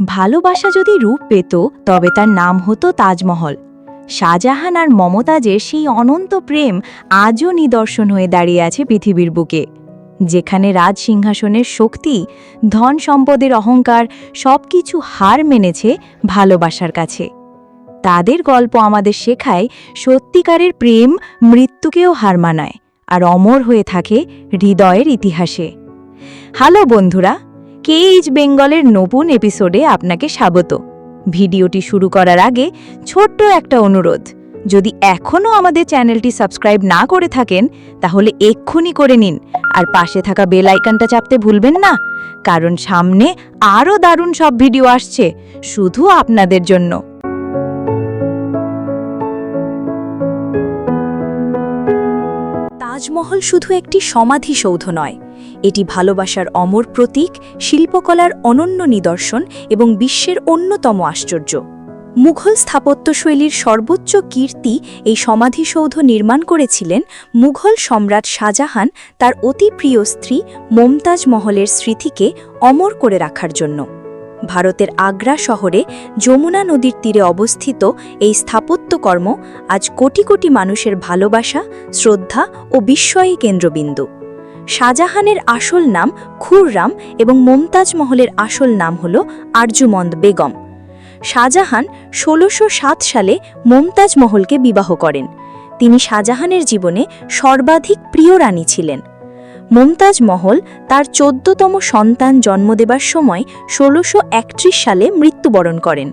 ভালোবাসা যদি রূপ পেত, তবে তার নাম হতো তাজমহল। শাহজাহান আর মমতাজের সেই অনন্ত প্রেম আজও নিদর্শন হয়ে দাঁড়িয়ে আছে পৃথিবীর বুকে, যেখানে রাজ সিংহাসনের শক্তি, ধন সম্পদের অহংকার সবকিছু হার মেনেছে ভালোবাসার কাছে। তাদের গল্প আমাদের শেখায় সত্যিকারের প্রেম মৃত্যুকেও হার মানায় আর অমর হয়ে থাকে হৃদয়ের ইতিহাসে। হ্যালো বন্ধুরা কেইজ বেঙ্গলের নতুন এপিসোডে আপনাকে স্বাগত। ভিডিওটি শুরু করার আগে ছোট্ট একটা অনুরোধ, যদি এখনও আমাদের চ্যানেলটি সাবস্ক্রাইব না করে থাকেন, তাহলে এক্ষুনি করে নিন, আর পাশে থাকা বেল আইকনটা চাপতে ভুলবেন না, কারণ সামনে আরও দারুণ সব ভিডিও আসছে, শুধু আপনাদের জন্য। তাজমহল শুধু একটি সমাধিসৌধ নয় এটি ভালোবাসার অমর প্রতীক, শিল্পকলার অনন্য নিদর্শন এবং বিশ্বের অন্যতম আশ্চর্য। মুঘল স্থাপত্যশৈলীর সর্বোচ্চ কীর্তি এই সমাধিসৌধ নির্মাণ করেছিলেন মুঘল সম্রাট শাহজাহান, তার অতি প্রিয় স্ত্রী মমতাজ মহলের স্মৃতিকে অমর করে রাখার জন্য। ভারতের আগ্রা শহরে যমুনা নদীর তীরে অবস্থিত এই স্থাপত্যকর্ম আজ কোটি কোটি মানুষের ভালোবাসা, শ্রদ্ধা ও বিস্ময়ী কেন্দ্রবিন্দু। শাহজাহানের আসল নাম খুররাম এবং মমতাজ মহলের আসল নাম হল আরজুমন্দ বেগম। শাহজাহান ষোলোশো সালে মমতাজ মহলকে বিবাহ করেন। তিনি শাহজাহানের জীবনে সর্বাধিক প্রিয় রানী ছিলেন। মমতাজ মহল তার চোদ্দতম সন্তান জন্ম দেবার সময় ষোলোশো সালে মৃত্যুবরণ করেন।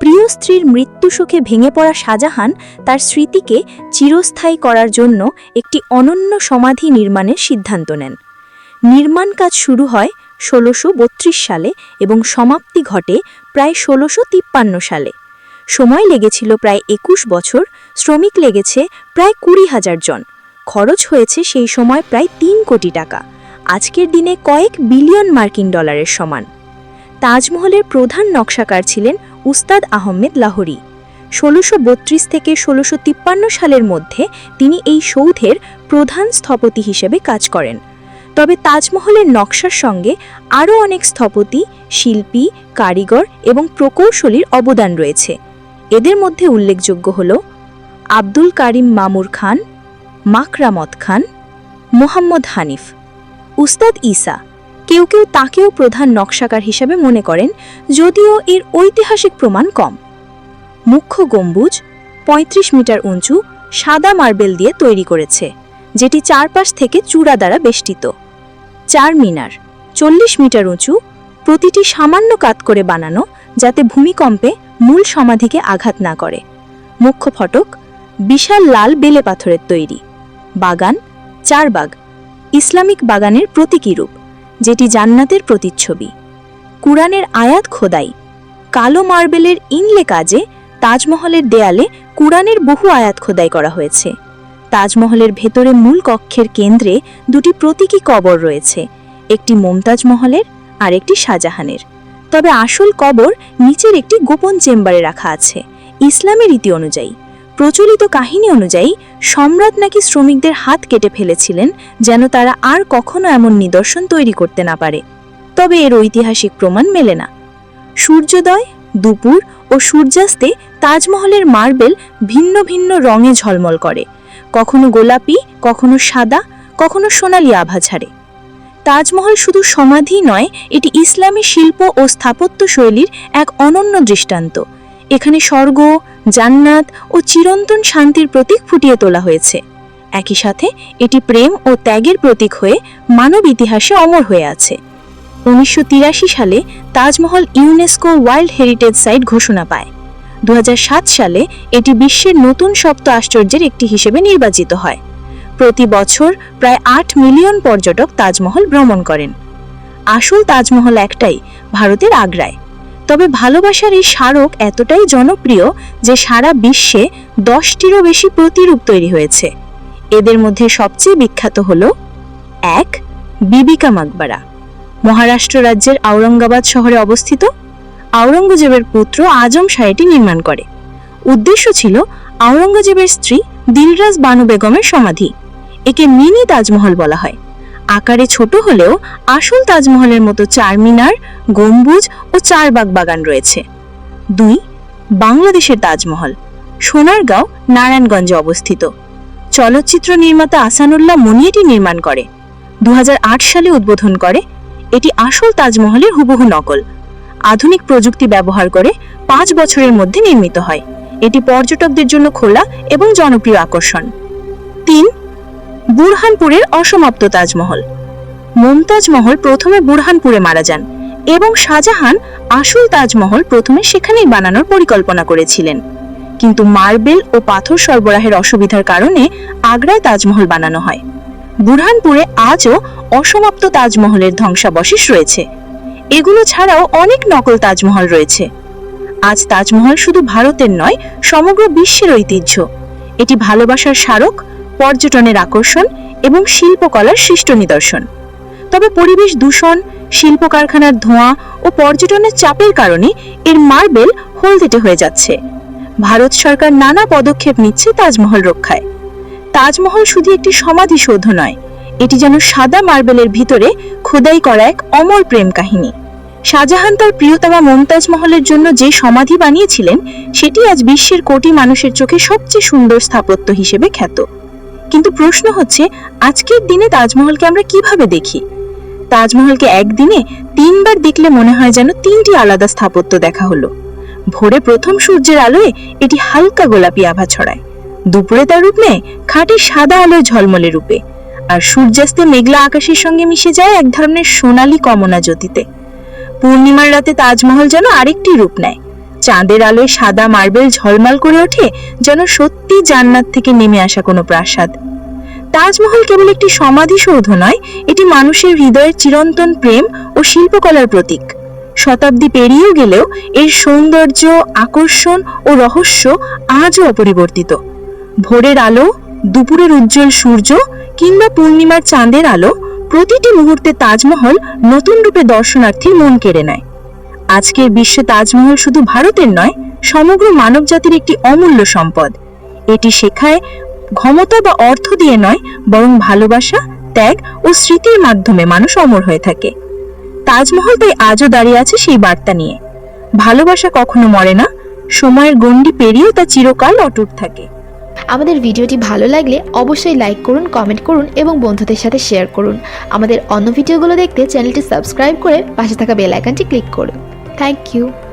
প্রিয় স্ত্রীর মৃত্যু শোকে ভেঙে পড়া শাহজাহান তার স্মৃতিকে চিরস্থায়ী করার জন্য একটি অনন্য সমাধি নির্মাণের সিদ্ধান্ত নেন। নির্মাণ কাজ শুরু হয় ষোলোশো সালে এবং সমাপ্তি ঘটে প্রায় ষোলোশো সালে। সময় লেগেছিল প্রায় একুশ বছর, শ্রমিক লেগেছে প্রায় কুড়ি হাজার জন। খরচ হয়েছে সেই সময় প্রায় তিন কোটি টাকা। আজকের দিনে কয়েক বিলিয়ন মার্কিন ডলারের সমান। তাজমহলের প্রধান নকশাকার ছিলেন উস্তাদ আহমেদ লাহোরি। ষোলোশো বত্রিশ থেকে ষোলোশো তিপ্পান্ন সালের মধ্যে তিনি এই সৌধের প্রধান স্থপতি হিসেবে কাজ করেন। তবে তাজমহলের নকশার সঙ্গে আরও অনেক স্থপতি, শিল্পী, কারিগর এবং প্রকৌশলীর অবদান রয়েছে। এদের মধ্যে উল্লেখযোগ্য হল আব্দুল কারিম মামুর খান মাকরামত খান, মোহাম্মদ হানিফ, উস্তাদ ঈসা কেউ কেউ তাকেও প্রধান নকশাকার হিসেবে মনে করেন, যদিও এর ঐতিহাসিক প্রমাণ কম। মুখ্য গম্বুজ ৩৫ মিটার উঁচু, সাদা মার্বেল দিয়ে তৈরি করেছে, যেটি চারপাশ থেকে চূড়া দ্বারা বেষ্টিত। চার মিনার, চল্লিশ মিটার উঁচু, প্রতিটি সামান্য কাত করে বানানো, যাতে ভূমিকম্পে মূল সমাধিকে আঘাত না করে। মুখ্য ফটক, বিশাল লাল বেলে পাথরের তৈরি। বাগান, চারবাগ, ইসলামিক বাগানের প্রতীকী রূপ। যেটি জান্নাতের প্রতিচ্ছবি। কুরআনের আয়াত খোদাই। কালো মার্বেলের ইনলে কাজে তাজমহলের দেয়ালে কুরআনের বহু আয়াত খোদাই করা হয়েছে। তাজমহলের ভেতরে মূল কক্ষের কেন্দ্রে দুটি প্রতীকী কবর রয়েছে, একটি মমতাজ মহলের আর একটি শাহজাহানের। তবে আসল কবর নিচের একটি গোপন চেম্বারে রাখা আছে, ইসলামের রীতি অনুযায়ী। প্রচলিত কাহিনী অনুযায়ী, সম্রাট নাকি শ্রমিকদের হাত কেটে ফেলেছিলেন যেন তারা আর কখনো এমন নিদর্শন তৈরি করতে না পারে। তবে এর ঐতিহাসিক প্রমাণ মেলে না। সূর্যোদয়, দুপুর ও সূর্যাস্তে তাজমহলের মার্বেল ভিন্ন ভিন্ন রঙে ঝলমল করে। কখনো গোলাপি, কখনো সাদা, কখনো সোনালি আভা ছাড়ে। তাজমহল শুধু সমাধি নয়, এটি ইসলামী শিল্প ও স্থাপত্য শৈলীর এক অনন্য দৃষ্টান্ত। এখানে স্বর্গ, জান্নাত ও চিরন্তন শান্তির প্রতীক ফুটিয়ে তোলা হয়েছে। একই সাথে এটি প্রেম ও ত্যাগের প্রতীক হয়ে মানব ইতিহাসে অমর হয়ে আছে। উনিশশো তিরাশি সালে Taj Mahal UNESCO world heritage site ঘোষণা পায়। দু হাজার সাত সালে এটি বিশ্বের নতুন সপ্ত আশ্চর্যের একটি হিসেবে নির্বাচিত হয়। প্রতি বছর প্রায় আট মিলিয়ন পর্যটক তাজমহল ভ্রমণ করেন। আসল তাজমহল একটাই, ভারতের আগ্রায়। তবে ভালোবাসার এই স্মারক এতটাই জনপ্রিয় যে সারা বিশ্বে দশটিরও বেশি প্রতিরূপ তৈরি হয়েছে। এদের মধ্যে সবচেয়ে বিখ্যাত হল, এক, বিবিকা মাকবারা। মহারাষ্ট্র রাজ্যের আওরঙ্গাবাদ শহরে অবস্থিত। আওরঙ্গজেবের পুত্র আজম শাহ নির্মাণ করে। উদ্দেশ্য ছিল আওরঙ্গজেবের স্ত্রী দিলরাজ বানু বেগমের সমাধি। একে মিনি তাজমহল বলা হয়। আকারে ছোট হলেও আসল তাজমহলের মতো চারমিনার গম্বুজ ও চারবাগ বাগান রয়েছে। দুই, বাংলাদেশের তাজমহল, সোনারগাঁও, নারায়ণগঞ্জে অবস্থিত। চলচ্চিত্র নির্মাতা আসানুল্লাহ মনি এটি নির্মাণ করে। দু হাজার আট সালে উদ্বোধন করে। এটি আসল তাজমহলের হুবহু নকল। আধুনিক প্রযুক্তি ব্যবহার করে পাঁচ বছরের মধ্যে নির্মিত হয়। এটি পর্যটকদের জন্য খোলা এবং জনপ্রিয় আকর্ষণ। তিন বুরহানপুরের অসমাপ্ত তাজমহল। মুমতাজ মহল প্রথমে বুরহানপুরে মারা যান এবং শাহজাহান আসল তাজমহল প্রথমে সেখানেই বানানোর পরিকল্পনা করেছিলেন। কিন্তু মার্বেল ও পাথর সরবরাহের অসুবিধার কারণে আগ্রায় তাজমহল বানানো হয়। বুরহানপুরে আজও অসমাপ্ত তাজমহলের ধ্বংসাবশেষ রয়েছে। এগুলো ছাড়াও অনেক নকল তাজমহল রয়েছে। আজ তাজমহল শুধু ভারতের নয়, সমগ্র বিশ্বের ঐতিহ্য। এটি ভালোবাসার স্মারক পর্যটনের আকর্ষণ এবং শিল্পকলার সৃষ্ট নিদর্শন। তবে পরিবেশ দূষণ শিল্প কারখানার ধোঁয়া ও পর্যটনের চাপের কারণে এর মার্বেল হলদেটে হয়ে যাচ্ছে। ভারত সরকার নানা পদক্ষেপ নিচ্ছে তাজমহল রক্ষায়। তাজমহল শুধু একটি সমাধিসৌধ নয়, এটি যেন সাদা মার্বেলের ভিতরে খোদাই করা এক অমর প্রেম কাহিনী। শাহজাহান তার প্রিয়তমা মমতাজ মহলের জন্য যে সমাধি বানিয়েছিলেন, সেটি আজ বিশ্বের কোটি মানুষের চোখে সবচেয়ে সুন্দর স্থাপত্য হিসেবে খ্যাত। কিন্তু প্রশ্ন হচ্ছে, আজকের দিনে তাজমহলকে আমরা কীভাবে দেখি? তাজমহলকে একদিনে তিনবার দেখলে মনে হয় যেন তিনটি আলাদা স্থাপত্য দেখা হলো। ভোরে প্রথম সূর্যের আলোয় এটি হালকা গোলাপি আভা ছড়ায়। দুপুরে তার রূপ নেয় খাঁটি সাদা আলোয় ঝলমলে রূপে। আর সূর্যাস্তে মেঘলা আকাশের সঙ্গে মিশে যায় এক ধরনের সোনালি কমনা জ্যোতিতে। পূর্ণিমার রাতে তাজমহল যেন আরেকটি রূপ নেয়। চাঁদের আলোয় সাদা মার্বেল ঝলমাল করে ওঠে, যেন সত্যি জান্নাত থেকে নেমে আসা কোনো প্রাসাদ। তাজমহল কেবল একটি সমাধিসৌধ নয়, এটি মানুষের হৃদয়ের চিরন্তন প্রেম ও শিল্পকলার প্রতীক। শতাব্দী পেরিয়েও গেলেও এর সৌন্দর্য, আকর্ষণ ও রহস্য আজও অপরিবর্তিত। ভোরের আলো, দুপুরের উজ্জ্বল সূর্য কিংবা পূর্ণিমার চাঁদের আলো প্রতিটি মুহূর্তে তাজমহল নতুন রূপে দর্শনার্থীর মন কেড়ে নেয়। আজকের বিশ্বে তাজমহল শুধু ভারতের নয়, সমগ্র মানব জাতির একটি অমূল্য সম্পদ। এটি শেখায় ক্ষমতা বা অর্থ দিয়ে নয়, বরং ভালোবাসা, ত্যাগ ও স্মৃতির মাধ্যমে মানুষ অমর হয়ে থাকে। তাজমহল তাই আজও দাঁড়িয়ে আছে সেই বার্তা নিয়ে। ভালোবাসা কখনো মরে না, সময়ের গণ্ডি পেরিয়েও তা চিরকাল অটুট থাকে। আমাদের ভিডিওটি ভালো লাগলে অবশ্যই লাইক করুন, কমেন্ট করুন এবং বন্ধুদের সাথে শেয়ার করুন। আমাদের অন্য ভিডিওগুলো দেখতে চ্যানেলটি সাবস্ক্রাইব করে পাশে থাকা বেল আইকনটি ক্লিক করুন। Thank you.